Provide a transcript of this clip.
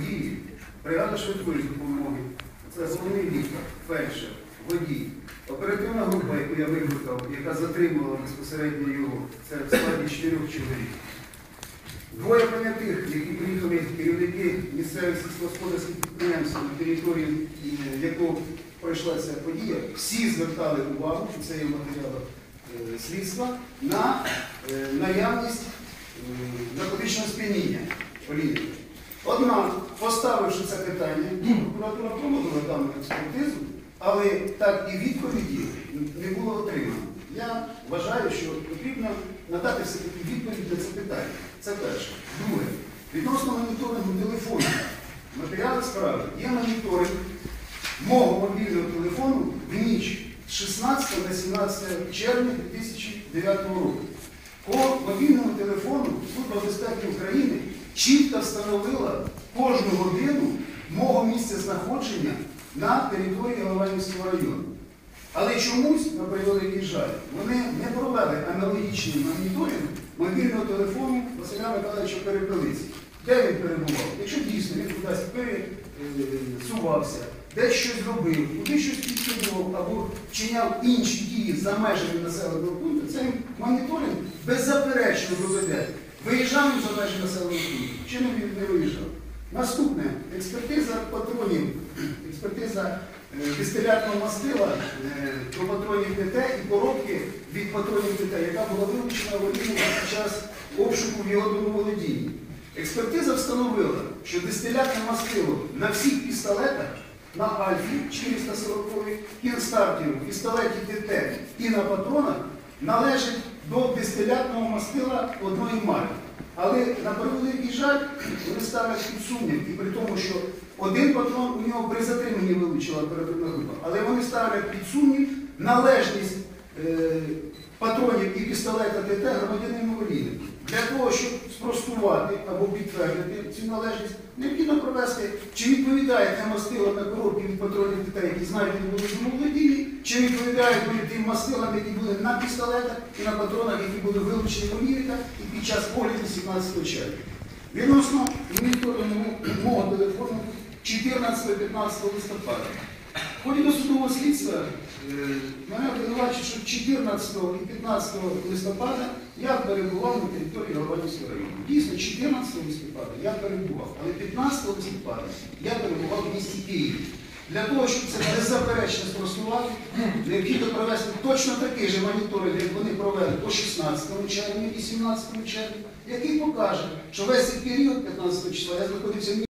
водії, бригада швидкої допомоги, це головний лікар, фельдшер, водій, оперативна група, яку я викликав, яка затримала безпосередньо його, це в складі чотирьох чоловік. Двоє понятих, які приїхали керівники місцевих сільськогосподарських підприємств на території, якого пройшла ця подія, всі звертали увагу, що це є в матеріалах е, слідства, на е, наявність наркотичного сп'яніння політики. Однак, поставивши це питання, прокуратура проводила дану експертизу, але так і відповіді не було отримано. Я вважаю, що потрібно надати все-таки відповідь на це питання. Це перше. Друге, відносно моніторингу телефону, матеріали справи є моніторинг мого мобільного телефону в ніч з 16 на 17 червня 2009 року. По мобільному телефону чітко встановила кожну годину мого місця знаходження на території Голованівського району. Але чомусь, на превеликий жаль, вони не провели аналогічний моніторинг мобільного телефону Василя Михайловича Перепелиці. Де він перебував? Якщо дійсно він кудись пересувався, десь щось робив, куди щось підкидував або вчиняв інші дії за межами населеного пункту, цей моніторинг беззаперечно проведе. Виїжджав він за межі населеного пункту, чи не, не виїжджав. Наступне експертиза патронів, експертиза е, дистилятного мастила е, до патронів ТТ і коробки від патронів ТТ, яка була вилучена в Оліну під час обшуку в його домоволодінні. Експертиза встановила, що дистилятне мастило на всіх пістолетах, на Альфі 440 кінстартеру, пістолеті ТТ і на патронах належить до дистилятного мастила одної марки. Але на превеликий жаль, вони ставлять під сумнів, і при тому, що один патрон у нього при затриманні вилучила оперативна група, але вони ставлять під сумнів належність е, патронів і пістолета ТТ громадянину України. Для того, щоб спростувати або підтвердити цю належність, необхідно провести, чи відповідає те мастило на коробки від патронів ТТ, які знайдені були в домоволодінні, чи відповідають вони тим мастилам, які були на пістолетах і на патронах, які були вилучені в Америка і під час огляду 17 червня. Відносно моніторингу мого телефону 14-15 листопада. В ході досудового слідства е, мене обвинувачують, що 14 і 15 листопада я перебував на території Голованівського району. Дійсно, 14 листопада я перебував, але 15 листопада я перебував в місті Києві. Для того, щоб це беззаперечно спростувати, необхідно провести точно такий же моніторинг, як вони провели по 16 червня і 17 червня, який покаже, що весь період 15 числа я знаходився в